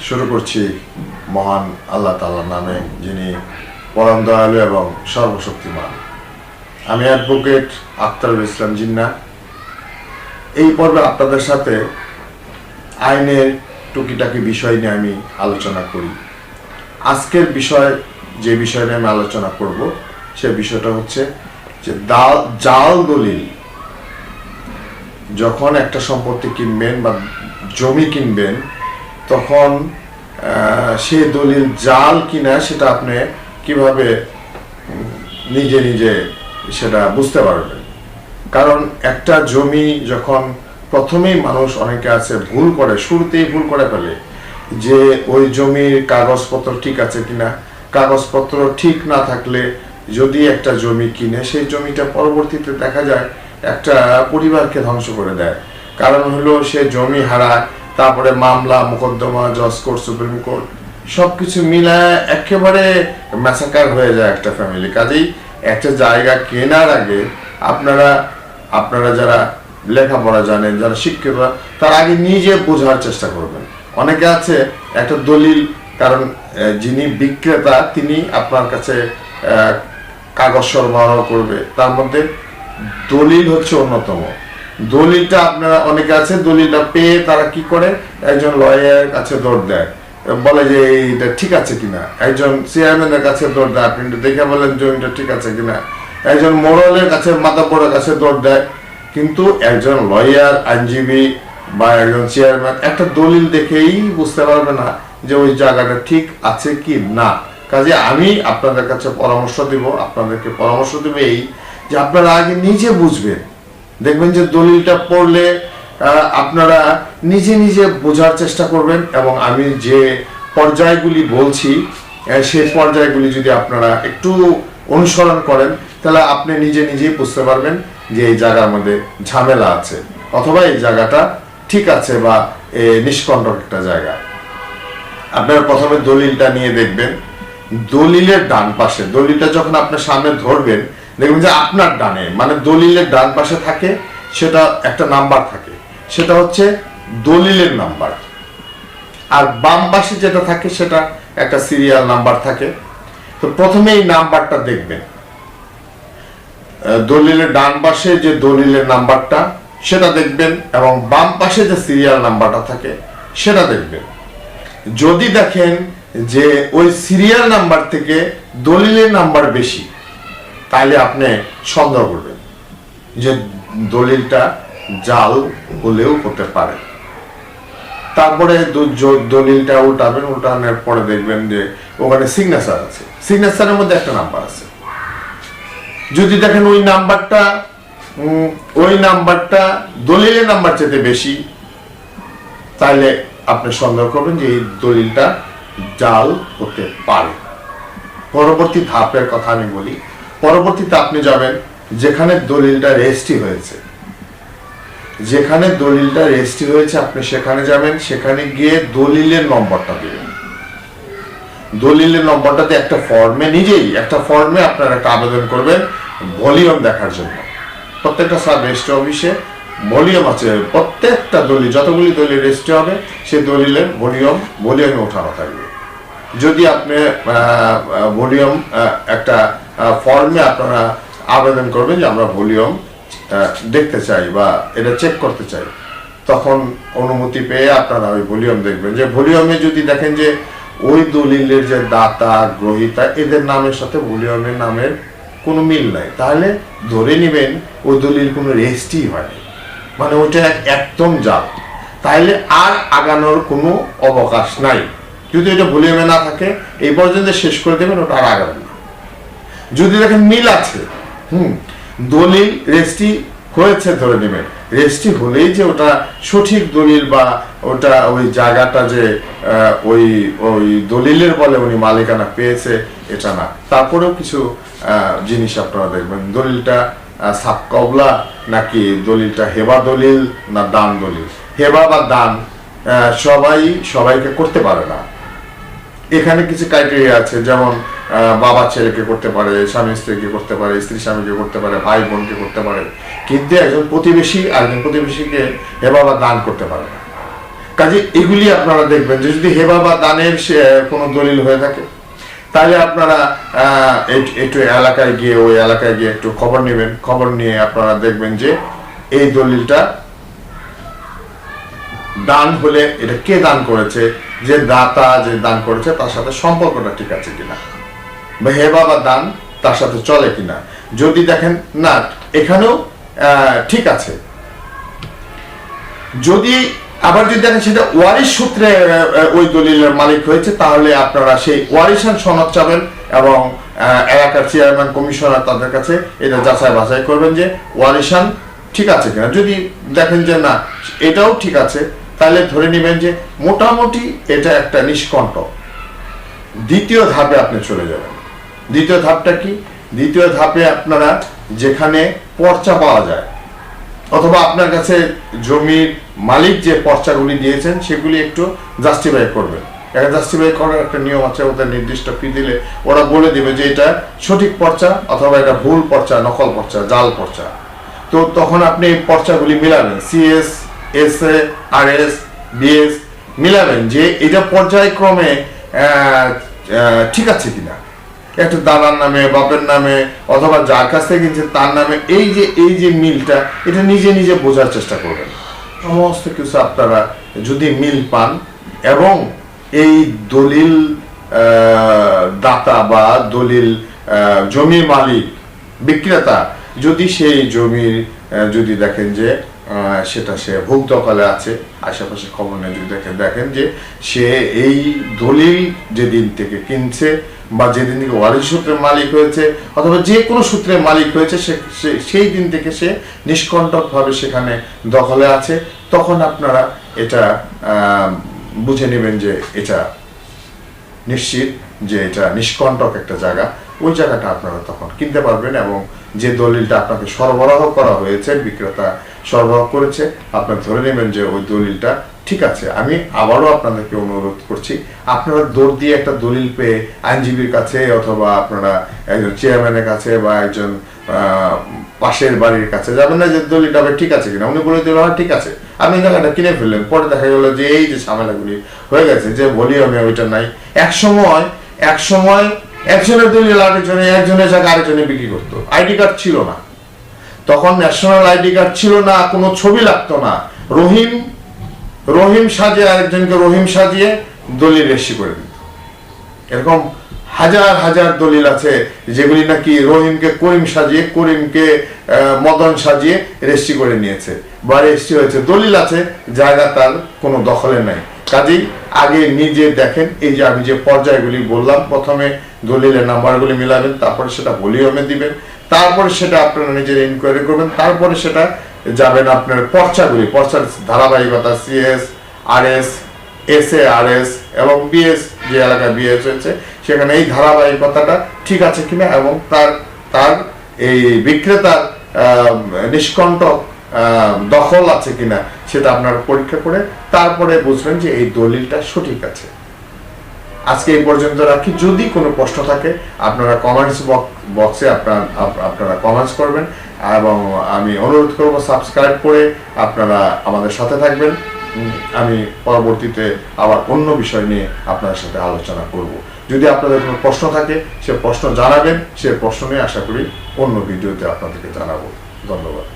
শুরু করছি মহান আল্লাহ তাআলার নামে, যিনি পরম দয়ালু এবং সর্বশক্তিমান। আমি অ্যাডভোকেট আখতারুল ইসলাম জিন্না। এই পর্বে আপনাদের সাথে আইনের টুকিটাকি বিষয় নিয়ে আমি আলোচনা করি। আজকের বিষয়, যে বিষয় নিয়ে আমি আলোচনা করব, সে বিষয়টা হচ্ছে যে দাল জাল দলিল। যখন একটা সম্পত্তি কিনবেন বা জমি কিনবেন তখন সে দলিল জাল কিনা সেটা আপনি কীভাবে নিজে নিজে সেটা বুঝতে পারবেন। কারণ একটা জমি যখন প্রথমেই মানুষ অনেকে আছে ভুল করে, শুরুতেই ভুল করে ফেলে যে ওই জমির কাগজপত্র ঠিক আছে কিনা। কাগজপত্র ঠিক না থাকলে যদি একটা জমি কিনে, সেই জমিটা পরবর্তীতে দেখা যায় একটা পরিবারকে ধ্বংস করে দেয়। কারণ হলো সে জমি হারায় তারপরে মামলা, মোকদ্দমা, জজ কোর্ট, সুপ্রিম কোর্ট, সবকিছু মিলায় একেবারে ম্যাসাকার হয়ে যায় একটা ফ্যামিলি কাজেই একটা জায়গা কেনার আগে আপনারা আপনারা যারা লেখাপড়া জানেন, যারা শিক্ষিত তার আগে নিজে বোঝার চেষ্টা করবেন। অনেকে আছে, একটা দলিল, কারণ যিনি বিক্রেতা, তিনি আপনার কাছে কাগজ সরবরাহ করবে। তার মধ্যে দলিল হচ্ছে অন্যতম। দলিলটা আপনারা অনেকে আছে, দলিলটা পেয়ে তারা কি করে? একজন লয়ারের কাছে দৌড় দেয়। বলে যে এইটা ঠিক আছে কিনা? একজন চেয়ারম্যানের কাছে দৌড় দেয়। আপনি দেখে বলেন জমিটা ঠিক আছে কিনা? একজন মোড়লের কাছে মাতাপুরের কাছে দৌড় দেয়। কিন্তু একজন লয়ার আইনজীবী বা একজন চেয়ারম্যান একটা দলিল দেখেই বুঝতে পারবে না যে ওই জায়গাটা ঠিক আছে কি না। কাজে আমি আপনাদের কাছে পরামর্শ দিব, আপনাদেরকে পরামর্শ দেব এই যে আপনারা আগে নিজে বুঝবেন। দেখবেন যে দলিলটা পড়লে আপনারা নিজে নিজে বোঝার চেষ্টা করবেন এবং আমি যে পর্যায়গুলি বলছি সেই পর্যায়গুলি যদি আপনারা একটু অনুসরণ করেন, তাহলে আপনি নিজে নিজেই বুঝতে পারবেন যে এই জায়গার মধ্যে ঝামেলা আছে অথবা এই জায়গাটা ঠিক আছে বা নিষ্কণ্টক একটা জায়গা। আপনারা প্রথমে দলিলটা নিয়ে দেখবেন। দলিলের ডান পাশে, দলিলটা যখন আপনার সামনে ধরবেন দেখবেন যে আপনার ডানে মানে দলিলের ডান পাশে থাকে, সেটা একটা নাম্বার থাকে। সেটা হচ্ছে দলিলের নাম্বার। আর বাম পাশে যেটা থাকে, সেটা একটা সিরিয়াল নাম্বার থাকে। তো প্রথমে এই নাম্বারটা দেখবেন। দলিলের ডান পাশে যে দলিলের নাম্বারটা, সেটা দেখবেন, এবং বাম পাশে যে সিরিয়াল নাম্বারটা থাকে, সেটা দেখবেন। যদি দেখেন যে ওই সিরিয়াল নাম্বার থেকে দলিলের নাম্বার বেশি তাহলে আপনি সন্দেহ করবেন যে দলিলটা জাল হলেও হতে পারে। তারপরে দলিলটা উল্টাবেন, উল্টানোর পরে দেখবেন যে ওখানে সিগনেচার আছে। সিগনেচারের মধ্যে একটা নাম্বার আছে। যদি দেখেন ওই নাম্বারটা ওই নাম্বারটা দলিলের নাম্বার চেয়ে বেশি, তাহলে আপনি সন্দেহ করবেন যে এই দলিলটা জাল হতে পারে। পরবর্তী ধাপের কথা আমি বলি পরবর্তীতে আপনি যাবেন যেখানে দলিলটা রেজিস্ট্রি হয়েছে। যেখানে দলিলটা রেজিস্ট্রি হয়েছে, আপনি সেখানে যাবেন, সেখানে গিয়ে দলিলের নম্বরটা দেবেন। দলিলের নম্বরটাতে একটা ফর্মে নিজেই, একটা ফর্মে আপনারা একটা আবেদন করবেন, ভলিউম দেখার জন্য। প্রত্যেকটা সাব রেজিস্ট্রি অফিসে ভলিউম আছে, প্রত্যেকটা দলিল, যতগুলি দলিল রেজিস্ট্রি হবে, সেই দলিলের ভলিউম, ভলিউমে ওঠানো থাকবে। যদি আপনি ভলিউম একটা ফর্মে আপনারা আবেদন করবেন যে আমরা ভলিউম দেখতে চাই বা এটা চেক করতে চাই। তখন অনুমতি পেয়ে আপনারা ওই ভলিউম দেখবেন। যে ভলিউমে যদি দেখেন যে ওই দলিলের যে দাতা, গ্রহিতা, এদের নামের সাথে ভলিউমের নামের কোনো মিল নাই। তাহলে ধরে নেবেন ওই দলিল কোনো রেজিস্ট্রি হয়নি মানে এক- একদম জাল তাহলে আর আগানোর কোনো অবকাশ নাই। যদি এটা ভলিউমে না থাকে, এই পর্যন্ত শেষ করে দেবেন, ওটা আর আগাবেন যদি দেখেন মিল আছে, হুম, দলিল, রেজিস্ট্রি হয়েছে ধরে নেবেন। রেজিস্ট্রি হলেই যে ওটা সঠিক দলিল বা ওটা ওই জায়গাটা যে ওই ওই দলিলের বলে উনি মালিকানা পেয়েছে, এটা না। তারপরেও কিছু জিনিস আপনারা দেখবেন। দলিলটা সাব কবলা নাকি দলিলটা হেবা দলিল না দান দলিল? হেবা বা দান সবাই, সবাইকে করতে পারে না। এখানে কিছু ক্রাইটেরিয়া আছে, যেমন বাবা ছেলেকে করতে পারে, স্বামী স্ত্রীকে করতে পারে, স্ত্রী স্বামীকে করতে পারে, ভাই বোনকে করতে পারে। কিন্তু একজন প্রতিবেশী আরেকজন প্রতিবেশীকে এ বাবা দান করতে পারে না। কাজে এগুলি আপনারা দেখবেন যে যদি হেবা বা দানের কোনো দলিল হয়ে থাকে, তাহলে আপনারা একটু এলাকায় গিয়ে, ওই এলাকায় গিয়ে একটু খবর নেবেন। খবর নিয়ে আপনারা দেখবেন যে এই দলিলটা দান হলে এটা কে দান করেছে, যে দাতা যে দান করেছে, তার সাথে সম্পর্কটা ঠিক আছে কিনা। বা হেবা বা দান তার সাথে চলে কিনা। যদি দেখেন, না, এখানেও ঠিক আছে। যদি আবার যদি দেখেন, সেটা ওয়ারিশ সূত্রে ওই দলিলের মালিক হয়েছে, তাহলে আপনারা সেই ওয়ারিশান সনদ চাবেন এবং এলাকার চেয়ারম্যান কমিশনার তাদের কাছে এটা যাচাই বাছাই করবেন যে ওয়ারিশান ঠিক আছে কিনা। যদি দেখেন যে না, এটাও ঠিক আছে, তাহলে ধরে নেবেন যে মোটামুটি এটা একটা নিষ্কণ্ঠ। দ্বিতীয় ধাপে আপনি চলে যাবেন। দ্বিতীয় ধাপটা কি? দ্বিতীয় ধাপে আপনারা যেখানে পর্চা পাওয়া যায়, অথবা আপনার কাছে জমির মালিক যে পর্চাগুলি দিয়েছেন, সেগুলি একটু জাস্টিফাই করবেন। একটা জাস্টিফাই করার একটা নিয়ম আছে, ওদের নির্দিষ্ট ফি দিলে ওরা বলে দেবে যে এটা সঠিক পর্চা অথবা এটা ভুল পর্চা, নকল পর্চা, জাল পর্চা। তো তখন আপনি এই পর্চাগুলি মিলাবেন CS S A R S BS মিলাবেন যে এটা পর্যায়ক্রমে ঠিক আছে কিনা। একটা দাদার নামে, বাপের নামে, অথবা যার কাছ থেকে কিনছে তার নামে, এই যে এই যে মিলটা, এটা নিজে নিজে বোঝার চেষ্টা করবেন। সমস্ত কিছু আপনারা যদি মিল পান, এবং এই দলিল দাতা বা দলিল জমির মালিক, বিক্রেতা, যদি সেই জমির যদি দেখেন যে সেটা সে দখলে আছে। আশেপাশে খবর নেই, যদি দেখেন দেখেন যে সে এই দলিল যেদিন থেকে কিনছে বা যেদিন থেকে ওয়ারিশ সূত্রের মালিক হয়েছে অথবা যে কোনো সূত্রের মালিক হয়েছে, সে সেই দিন থেকে সে নিষ্কণ্টকভাবে সেখানে দখলে আছে। তখন আপনারা এটা বুঝে নেবেন যে এটা নিশ্চিত যে এটা নিষ্কণ্টক একটা জায়গা। ওই জায়গাটা আপনারা তখন কিনতে পারবেন এবং যে দলিলটা আপনাকে সরবরাহ করা হয়েছে বিক্রেতা সরবরাহ করেছে। আপনারা ধরে নেবেন যে ওই দলিলটা ঠিক আছে। আমি আবারও আপনাদেরকে অনুরোধ করছি, আপনারা দৌড় দিয়ে একটা দলিল পেয়ে আইনজীবীর কাছে অথবা আপনারা একজন চেয়ারম্যানের কাছে বা একজন পাশের বাড়ির কাছে যাবেন না যে দলিলটা আবার ঠিক আছে কিনা, উনি বলে দিল হ্যাঁ ঠিক আছে। আপনি জায়গাটা কিনে ফেললেন। পরে দেখা গেলো যে এই যে ঝামেলাগুলি হয়ে গেছে, যে ভলিউমে ওইটা নাই। এক সময় এক সময় একজনের দলিল আরেকজনে একজনের জায়গায় আরেকজনে বিক্রি করতো। আইডি কার্ড ছিল না। তখন ন্যাশনাল আইডি কার্ড ছিল না, কোনো ছবি লাগতো না। রহিম রহিম সাজিয়ে আরেকজনকে রহিম সাজিয়ে দলিল রেসি করে দিত। এরকম হাজার হাজার দলিল আছে, যেগুলি নাকি রহিমকে করিম সাজিয়ে, করিমকে মদন সাজিয়ে রেজিস্ট্রি করে নিয়েছে। বা রেজিস্ট্রি হয়েছে, দলিল আছে, জায়গা তার কোনো দখলে নাই। কাজেই আগে নিজে দেখেন, এই যে আমি যে পর্যায়গুলি বললাম, প্রথমে দলিলের নাম্বারগুলি মিলাবেন, তারপরে সেটা ভলিউমে দিবেন তারপরে সেটা আপনারা নিজের ইনকোয়ারি করবেন, তারপরে সেটা যাবেন আপনার পর্চাগুলি, পর্চার ধারাবাহিকতা CS R S A R S এবং বিএস যে এলাকায় বিএস হয়েছে, সেখানে এই ধারাবাহিকতাটা ঠিক আছে কিনা এবং তার তার এই বিক্রেতার নিষ্কণ্টক দখল আছে কিনা সেটা আপনারা পরীক্ষা করে তারপরে বুঝবেন যে এই দলিলটা সঠিক আছে। আজকে এই পর্যন্ত রাখি। যদি কোনো প্রশ্ন থাকে, আপনারা কমেন্টস বক্সে আপনার, আপ- আপনারা কমেন্টস করবেন এবং আমি অনুরোধ করব সাবস্ক্রাইব করে আপনারা আমাদের সাথে থাকবেন। আমি পরবর্তীতে আবার অন্য বিষয় নিয়ে আপনাদের সাথে আলোচনা করব। যদি আপনাদের কোনো প্রশ্ন থাকে, সে প্রশ্ন জানাবেন, সে প্রশ্ন নিয়ে আশা করি অন্য ভিডিওতে আপনাদেরকে জানাব। ধন্যবাদ।